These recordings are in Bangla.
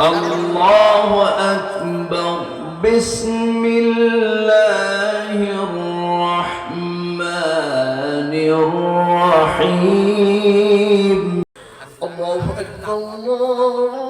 الله أكبر. بسم الله الرحمن الرحيم. الله أكبر. الله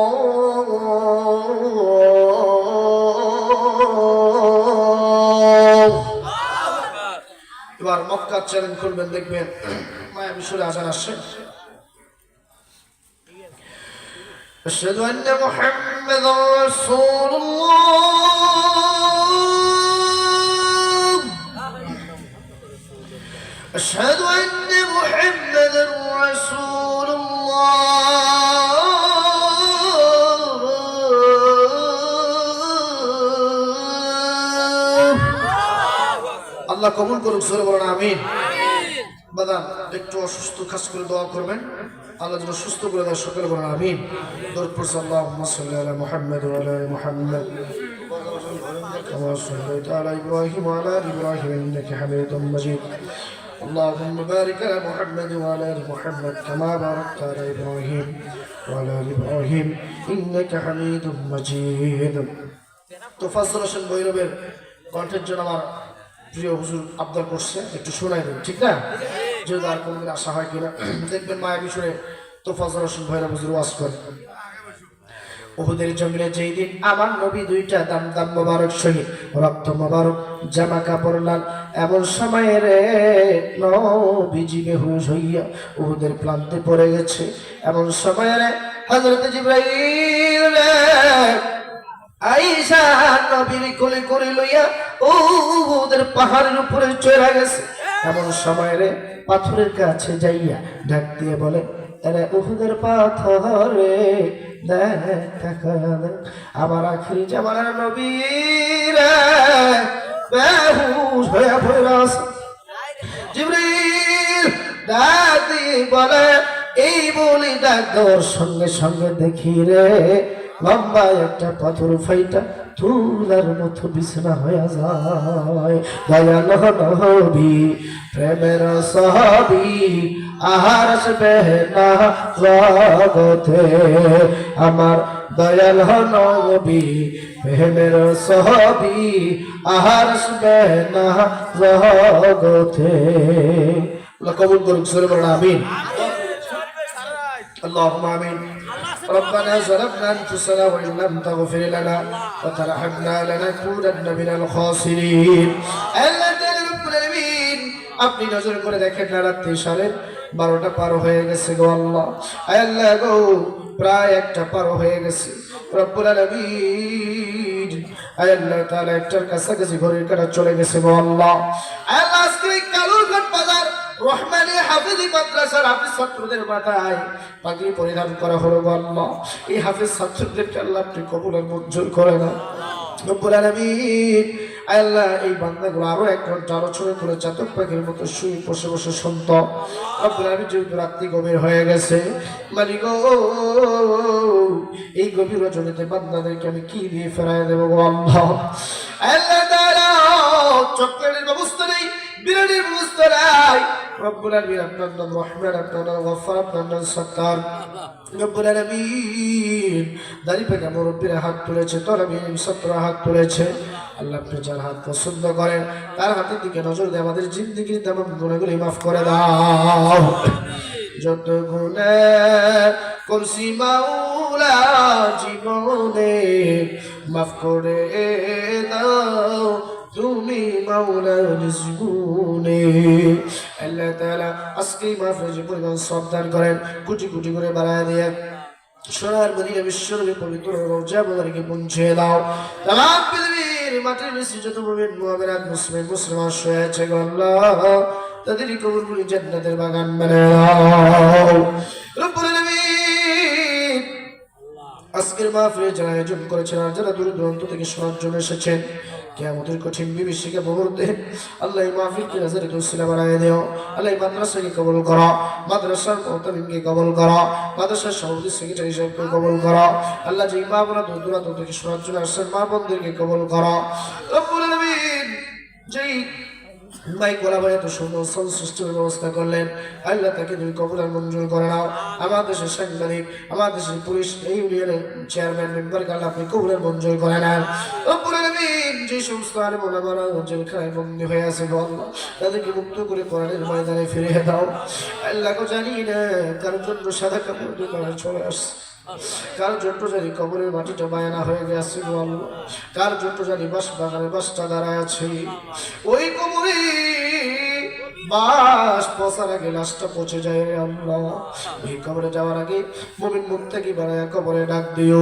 এবার মক্কা চ্যালেঞ্জ করবেন দেখবেন মায়া মিশরে আজান আসছে أشهد أن محمد رسول الله أشهد أن আল্লাহ কবুল করুক সরে বলেন আমিন বাদাম একটু অসুস্থ খাস করে দোয়া করবেন আল্লাহ যেন সুস্থ করে দেয় সকলে বলেন আমিন দরপুর সাল্লাহ সাল্লি আলা মুহাম্মদ ওয়া আলা আলি মুহাম্মদ كما صليت على ابراهيم وعلى ال ابراهيم انك حميد مجيد اللهم بارك على محمد وعلى ال محمد كما باركت على ابراهيم وعلى ال ابراهيم انك حميد مجيد তো ফাজল হোসেন ভৈরবের কণ্ঠের জন্য আমার প্রিয় হুজুর আবদার করছে, একটু শোনাই দেন, ঠিক না? যদি আর কোনোদিন আশা হয় কিনা। দেখবেন মায়া বিষয়ে তো ফজল হোসেন ভৈরব হুজুর ওয়াজ করে উহুদের জমিনে যেই দিন আমার নবী দুইটা দাম দাম মোবারক শহীদ, রক্ত মোবারক, জামা কাপড় লাল, এমন সময়ে রে নবীজি বেহুশ হইয়া উহুদের প্রান্তে পড়ে গেছে। এমন সময়ে রে হযরত জিব্রাইল আইসা নবীর কোলে করে লইয়া ও ওদের পাহাড়ের উপরে গেছে। এমন সময় রে পাথরের কাছে যাইয়া বলে পাথরে আমার আখিরি জামানার বলে, এই বলি ডাক দেওয়ার সঙ্গে সঙ্গে দেখি রে লম্বা একটা পাথর ফাইটা ধুলার মতো বিছনা হয়ে যায়। দয়াল নহবি প্রেমের সহাবি আহার বেহনা জগতে। আমার দয়াল নবি প্রেমের সহবি আহার বেহনা জগতে। কবুল করুক সুরে আমিন। আল্লাহ আমিন। ربنا ظلمنا انفسنا وان لم تغفر لنا وترحمنا لنكونن من الخاسرين আল্লাহ তাআলা রব্বুল আলামিন আপনি নজর করে দেখেন না রাত্রি সাড়ে বারোটা পার হয়ে গেছে গো আল্লাহ আয় আল্লাহ গো প্রায় একটা পার হয়ে গেছে রব্বুল আলামিন আয় আল্লাহ তাআলা একটার কাছাকাছি ঘড়ির কাটা চলে গেছে গো আল্লাহ রহমানি হাফিজি ছাত্রদের মাথায় করা হলো এই করে না এই আরও এক ঘণ্টা আলোচনা করে চাতক পাখির মতো শুয়ে বসে বসে শুনত। আলামিন যেহেতু রাত্রি গভীর হয়ে গেছে মালিক এই গভীর রজনীতে বান্দাদেরকে আমি কি দিয়ে ফেরাই দেবো আল্লাহ? চকলেটের ব্যবস্থা নেই, বিরিয়ানির ব্যবস্থা রব্বুল আলামিন আপনার নাম রহমান, আপনার নাম গফফার আপনার নাম সত্তার। রব্বুল আলামিন, দাড়ি পেকে মুরব্বীরা হাত তুলেছে তলাবিন সত্তর হাত তুলেছে। আল্লাহ আপনি যার হাত পছন্দ করেন, তার হাতের দিকে নজর দিয়ে আমাদের জিন্দিগির তেমন গুণাগুলি মাফ করে দাও। যত গুণে করছি মাওলা জীবনে মাফ করে দাও। তুমি মাওলা জীবনে আল্লাহ তাআলা আজকে যে পরিমাণ সবদান করেন, কোটি কোটি করে বাড়ায় দিয়ে সোনার মদিনা বিশ্বরূপে পবিত্র রোজা মোবারকে পৌঁছে দাও। তাম পৃথিবীর মাটির নিচে যত মুমিন মুমিনাত মুসলিম, মুসলমান শুয়ে আছে আল্লাহ, তাদেরই কবরগুলি জান্নাতের বাগান বানায় দাও। রব্বুল আলামিন আজকের মাহফিলে যারা আয়োজন করেছেন আর যারা দূর দূরান্ত থেকে শোনার জন্য এসেছেন, কেয়ামতের কঠিন বিভীষিকা মুহূর্তে আল্লাহ মাহফিলকে নাজারে দুসিলা বানায় দিও। আল্লাহ মাদ্রাসাকে কবল করো, মাদ্রাসার মহতামিমকে কবল করো, মাদ্রাসার সভাপতি সেক্রেটারি সাহেবকে কবল করো, আল্লাহ যে মা বোনা দূর দূরান্ত থেকে শোনার জন্য আসছেন মা বোনদেরকে কবল করো। যেই বলা ভাই এত সুন্দর সিস্টেমের ব্যবস্থা করলেন। আল্লাহ তাকে তুমি কবুলার মঞ্জুর করে নাও। আমার দেশের সাংবাদিক, আমার দেশের পুলিশ, এই ইউনিয়নের চেয়ারম্যান মেম্বার আল্লাহ আপনি কবুলার মঞ্জুর করে নেন। যে সমস্ত আলেম ওলামারা জেলখানায় বন্দী হয়ে আছে আল্লাহ তাদেরকে মুক্ত করে কোরআনের ময়দানে ফিরিয়ে দাও। আল্লাহ জানি না কার জন্য সাদা কাপড় দোকানে চলে আসছে কার জন্য জানি কবরের মাটিটা বায়না হয়ে গেছে বল কার জন্য জানি বাস বাগানে বাসটা দাঁড়ায় আছে? ওই কবরে বাস পচার আগে লাশটা পচে যায় রে আল্লাহ। ওই কবরে যাওয়ার আগে মুমিন মুত্তাকি বানায় কবরে ডাক দিও।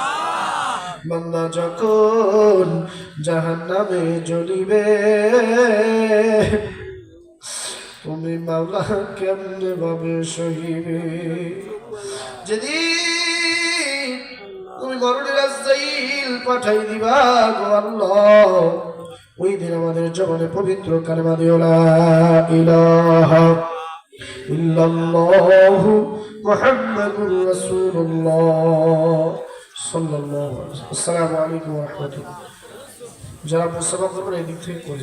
বান্দা যখন জাহান নামে জ্বলিবে, তুমি মাওলা কেমনে ভাবে সহিবে? যেদিন তুমি মরণের আজাইল পাঠাই দিবা গো ওই দিন আমাদের জবানে পবিত্র কালেমা দিও, লা ইলাহা ইল্লাল্লাহু মুহাম্মাদুর রাসূলুল্লাহ। ওয়াসাল্লাম। আসসালামু আলাইকুম রাহমাতুল্লাহ। যারা মুসলমান করবেন এদিক থেকে করে